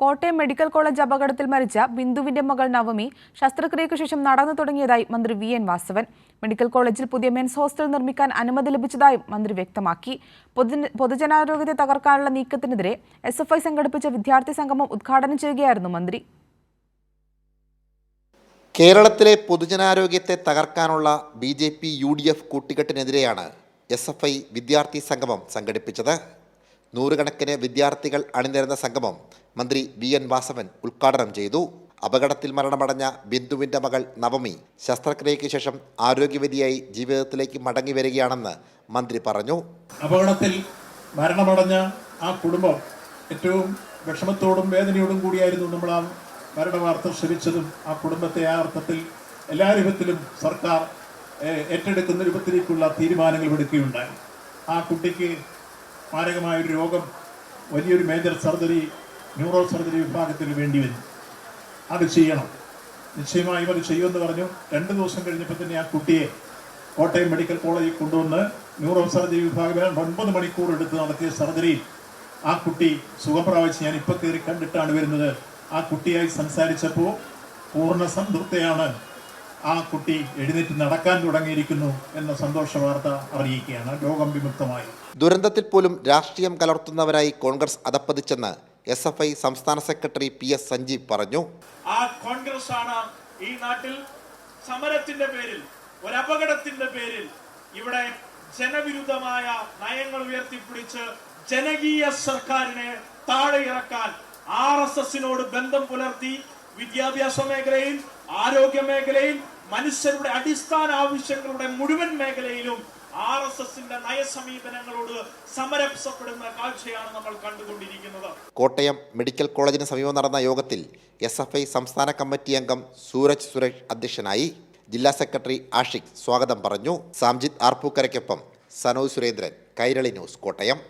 Kottayam medical college അപകടത്തിൽ മരിച്ച ബിന്ദുവിന്റെ മകൾ നവമി ശസ്ത്രക്രിയയ്ക്ക് ശേഷം നടന്നു തുടങ്ങിയതായി മന്ത്രി വി എൻ വാസവൻ. മെഡിക്കൽ കോളേജിൽ പുതിയ മെൻസ് ഹോസ്റ്റൽ നിർമ്മിക്കാൻ അനുമതി ലഭിച്ചതായും മന്ത്രി വ്യക്തമാക്കി. പൊതുജനാരോഗ്യത്തെ തകർക്കാനുള്ള നീക്കത്തിനെതിരെ എസ് എഫ് ഐ സംഘടിപ്പിച്ച വിദ്യാർത്ഥി സംഗമം ഉദ്ഘാടനം ചെയ്യുകയായിരുന്നു മന്ത്രി. കേരളത്തിലെ പൊതുജനാരോഗ്യത്തെ തകർക്കാനുള്ള B J P U D F കൂട്ടുകെട്ടിനെതിരെയാണ് S F I വിദ്യാർത്ഥി സംഗമം സംഘടിപ്പിച്ചത്. നൂറുകണക്കിന് വിദ്യാർത്ഥികൾ അണിനിരന്ന സംഗമം മന്ത്രി വി എൻ വാസവൻ ഉദ്ഘാടനം ചെയ്തു. അപകടത്തിൽ മരണമടഞ്ഞ ബിന്ദുവിന്റെ മകൾ നവമി ശസ്ത്രക്രിയയ്ക്ക് ശേഷം ആരോഗ്യവതിയായി ജീവിതത്തിലേക്ക് മടങ്ങി വരികയാണെന്ന് മന്ത്രി പറഞ്ഞു. അപകടത്തിൽ മരണമടഞ്ഞ ആ കുടുംബം ഏറ്റവും വിഷമത്തോടും വേദനയോടും കൂടിയായിരുന്നു നമ്മൾ ആ മരണവാർത്ത ശ്രമിച്ചതും ആ കുടുംബത്തെ ആ അർത്ഥത്തിൽ എല്ലാ രൂപത്തിലും സർക്കാർ ഏറ്റെടുക്കുന്ന രൂപത്തിലേക്കുള്ള തീരുമാനങ്ങൾ എടുക്കുകയുണ്ടായി. ആ കുട്ടിക്ക് മാരകമായൊരു രോഗം വലിയൊരു മേജർ സർജറി ന്യൂറോ സർജറി വിഭാഗത്തിൽ വേണ്ടി വരും. അത് ചെയ്യണം. നിശ്ചയമായും അത് ചെയ്യുമെന്ന് പറഞ്ഞു. രണ്ട് ദിവസം കഴിഞ്ഞപ്പോൾ തന്നെ ആ കുട്ടിയെ കോട്ടയം മെഡിക്കൽ കോളേജിൽ കൊണ്ടുവന്ന് ന്യൂറോ സർജറി വിഭാഗം ഒൻപത് മണിക്കൂർ എടുത്ത് നടത്തിയ സർജറിയിൽ ആ കുട്ടി സുഖം ഞാൻ ഇപ്പോൾ കയറി കണ്ടിട്ടാണ് വരുന്നത്. ആ കുട്ടിയായി സംസാരിച്ചപ്പോൾ പൂർണ സംതൃപ്തയാണ് ആ കുട്ടി എഴുന്നേറ്റ് നടക്കാൻ തുടങ്ങിയിരിക്കുന്നു എന്ന സന്തോഷ വാർത്ത അറിയിക്കുകയാണ്. രോഗം വിമുക്തമായി. ദുരന്തത്തിൽ പോലും രാഷ്ട്രീയം കലർത്തുന്നവരായി കോൺഗ്രസ് അതപ്പതിച്ചെന്ന് എസ് എഫ് ഐ സംസ്ഥാന സെക്രട്ടറി പി എസ് സഞ്ജീവ് പറഞ്ഞു. ആ കോൺഗ്രസ് ആണ് ഈ നാട്ടിൽ സമരത്തിന്റെ പേരിൽ ഒരു അപകടത്തിന്റെ പേരിൽ ഇവിടെ ജനവിരുദ്ധമായ നയങ്ങൾ ഉയർത്തിപ്പിടിച്ച് ജനകീയ സർക്കാരിനെ താഴെ ഇറക്കാൻ ആർ എസ് എസിനോട് ബന്ധം പുലർത്തി വിദ്യാഭ്യാസ മേഖലയിൽ ആരോഗ്യ മേഖലയിൽ മനുഷ്യരുടെ അടിസ്ഥാന ആവശ്യങ്ങളുടെ മുഴുവൻ മേഖലയിലും ആർ എസ് എസിന്റെ നയസമീപനങ്ങളോട് സമരസപ്പെടുന്ന കാഴ്ചയാണ് നമ്മൾ കണ്ടുകൊണ്ടിരിക്കുന്നത്. കോട്ടയം മെഡിക്കൽ കോളേജിന് സമീപം നടന്ന യോഗത്തിൽ എസ് എഫ് ഐ സംസ്ഥാന കമ്മിറ്റി അംഗം സൂരജ് സുരേഷ് അധ്യക്ഷനായി ജില്ലാ സെക്രട്ടറി ആഷിഖ് സ്വാഗതം പറഞ്ഞു. സാംജിത് ആർപ്പൂക്കരയ്ക്കൊപ്പം സനോജ് സുരേന്ദ്രൻ കൈരളി ന്യൂസ് കോട്ടയം.